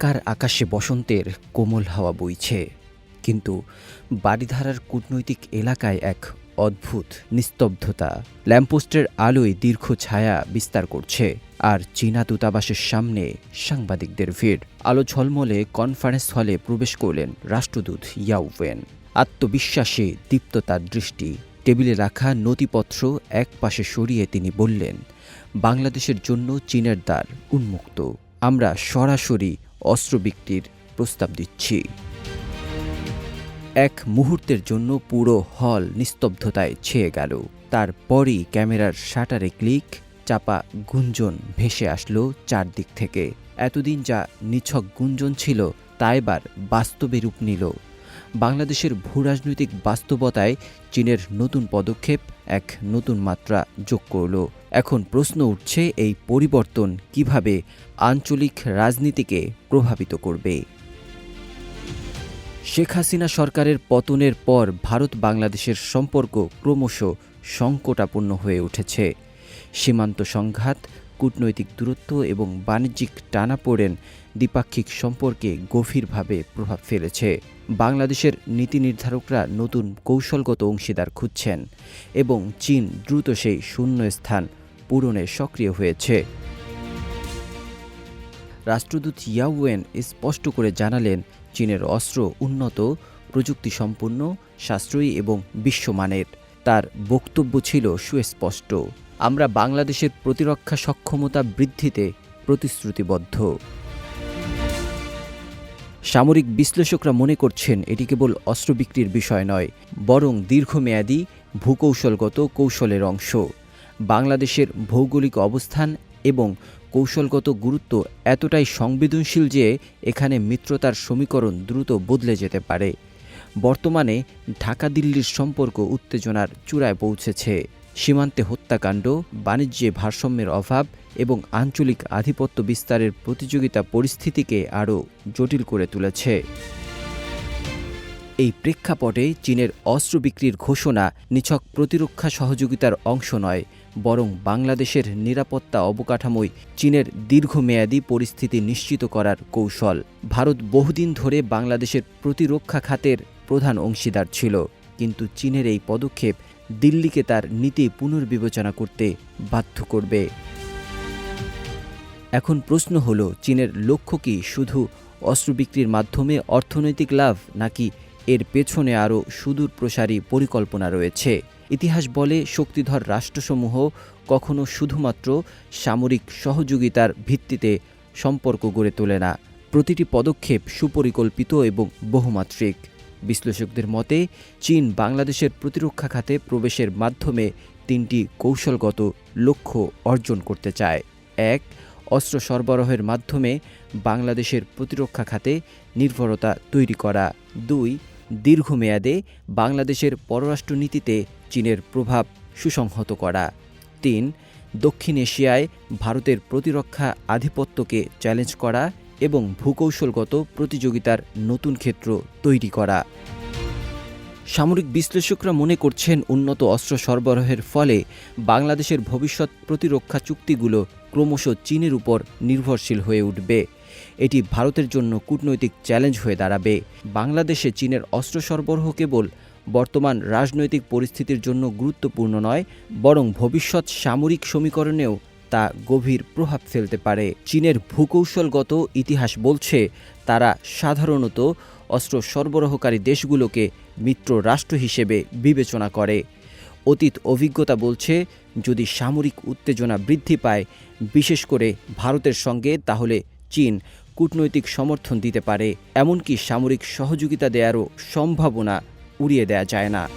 ঢাকার আকাশে বসন্তের কোমল হাওয়া বইছে। কিন্তু বাড়িধারার কূটনৈতিক এলাকায় এক অদ্ভুত নিস্তব্ধতা ল্যাম্পোস্টের আলোয় দীর্ঘ ছায়া বিস্তার করছে আর চীনা দূতাবাসের সামনে সাংবাদিকদের ভিড়। আলো ঝলমলে কনফারেন্স হলে প্রবেশ করলেন রাষ্ট্রদূত ইয়াউভেন আত্মবিশ্বাসে দীপ্ত তার দৃষ্টি টেবিলে রাখা নথিপত্র এক পাশে সরিয়ে তিনি বললেন, বাংলাদেশের জন্য চীনের দ্বার উন্মুক্ত। আমরা সরাসরি অস্ত্র বিক্রির প্রস্তাব দিচ্ছি। এক মুহূর্তের জন্য পুরো হল নিস্তব্ধতায় ছেয়ে গেল। তারপরই ক্যামেরার শাটারে ক্লিক, চাপা গুঞ্জন ভেসে আসলো চারদিক থেকে। এতদিন যা নিছক গুঞ্জন ছিল, তা এবার বাস্তবে রূপ নিল। বাংলাদেশের ভূরাজনৈতিক বাস্তবতায় চীনের নতুন পদক্ষেপ এক নতুন মাত্রা যোগ করল। এখন প্রশ্ন উঠছে এই পরিবর্তন কীভাবে আঞ্চলিক রাজনীতিকে প্রভাবিত করবে। শেখ হাসিনা সরকারের পতনের পর ভারত বাংলাদেশের সম্পর্ক ক্রমশ সংকটাপন্ন হয়ে উঠেছে। সীমান্ত সংঘাত কূটনৈতিক দূরত্ব এবং বাণিজ্যিক টানাপোড়েন দ্বিপাক্ষিক সম্পর্কে গভীরভাবে প্রভাব ফেলেছে। বাংলাদেশের নীতি নির্ধারকরা নতুন কৌশলগত অংশীদার খুঁজছেন এবং চীন দ্রুত সেই শূন্য স্থান পূরণে সক্রিয় হয়েছে। রাষ্ট্রদূত ইয়াওয়েন স্পষ্ট করে জানালেন, চীনের অস্ত্র উন্নত প্রযুক্তি সম্পন্ন সাশ্রয়ী এবং বিশ্বমানের। তার বক্তব্য ছিল সুস্পষ্ট। আমরা বাংলাদেশের প্রতিরক্ষা সক্ষমতা বৃদ্ধিতে প্রতিশ্রুতিবদ্ধ। সামরিক বিশ্লেষকরা মনে করছেন এটি কেবল অস্ত্র বিক্রির বিষয় নয়, বরং দীর্ঘমেয়াদী, ভূকৌশলগত কৌশলের অংশ। বাংলাদেশের ভৌগোলিক অবস্থান এবং কৌশলগত গুরুত্ব এতটাই সংবেদনশীল যে এখানে মিত্রতার সমীকরণ দ্রুত বদলে যেতে পারে। বর্তমানে ঢাকা দিল্লির সম্পর্ক উত্তেজনার চূড়ায় পৌঁছেছে। সীমান্তে হত্যাকাণ্ড, বাণিজ্যে ভারসাম্যের অভাব এবং আঞ্চলিক আধিপত্য বিস্তারের প্রতিযোগিতা পরিস্থিতিকে আরও জটিল করে তুলেছে। এই প্রেক্ষাপটে চীনের অস্ত্র বিক্রির ঘোষণা নিছক প্রতিরক্ষা সহযোগিতার অংশ নয়, বরং বাংলাদেশের নিরাপত্তা অবকাঠামোয় চীনের দীর্ঘমেয়াদী পরিস্থিতি নিশ্চিত করার কৌশল। ভারত বহুদিন ধরে বাংলাদেশের প্রতিরক্ষা খাতের প্রধান অংশীদার ছিল, কিন্তু চীনের এই পদক্ষেপ দিল্লিকে তার নীতি পুনর্বিবেচনা করতে বাধ্য করবে। এখন প্রশ্ন হলো, চীনের লক্ষ্য কি শুধু অস্ত্র বিক্রির মাধ্যমে অর্থনৈতিক লাভ, নাকি এর পেছনে আরও সুদূর প্রসারী পরিকল্পনা রয়েছে? ইতিহাস বলে, শক্তিধর রাষ্ট্রসমূহ কখনো শুধুমাত্র সামরিক সহযোগিতার ভিত্তিতে সম্পর্ক গড়ে তোলে না। প্রতিটি পদক্ষেপ সুপরিকল্পিত এবং বহুমাত্রিক। বিশ্লেষকদের মতে, চীন বাংলাদেশের প্রতিরক্ষা খাতে প্রবেশের মাধ্যমে তিনটি কৌশলগত লক্ষ্য অর্জন করতে চায়। এক, অস্ত্র সরবরাহের মাধ্যমে বাংলাদেশের প্রতিরক্ষা খাতে নির্ভরতা তৈরি করা। দুই, দীর্ঘমেয়াদে বাংলাদেশের পররাষ্ট্রনীতিতে চীনের প্রভাব সুসংহত করা। তিন, দক্ষিণ এশিয়ায় ভারতের প্রতিরক্ষা আধিপত্যকে চ্যালেঞ্জ করা। এবং ভূকৌশলগত প্রতিযোগিতার নতুন ক্ষেত্র তৈরি করা। সামরিক বিশ্লেষকরা মনে করছেন উন্নত অস্ত্র সরবরাহের ফলে বাংলাদেশের ভবিষ্যৎ প্রতিরক্ষা চুক্তিগুলো ক্রমশ চীনের উপর নির্ভরশীল হয়ে উঠবে। এটি ভারতের জন্য কূটনৈতিক চ্যালেঞ্জ হয়ে দাঁড়াবে। বাংলাদেশে চীনের অস্ত্র সরবরাহ কেবল বর্তমান রাজনৈতিক পরিস্থিতির জন্য গুরুত্বপূর্ণ নয়, বরং ভবিষ্যৎ সামরিক সমীকরণেও তা গভীর প্রভাব ফেলতে পারে। চীনের ভূকৌশলগত ইতিহাস বলছে, তারা সাধারণত অস্ত্র সরবরাহকারী দেশগুলোকে মিত্র রাষ্ট্র হিসেবে বিবেচনা করে। অতীত অভিজ্ঞতা বলছে, যদি সামরিক উত্তেজনা বৃদ্ধি পায়, বিশেষ করে ভারতের সঙ্গে, তাহলে চীন কূটনৈতিক সমর্থন দিতে পারে। এমনকি সামরিক সহযোগিতা দেওয়ারও সম্ভাবনা উড়িয়ে দেয়া যায় না।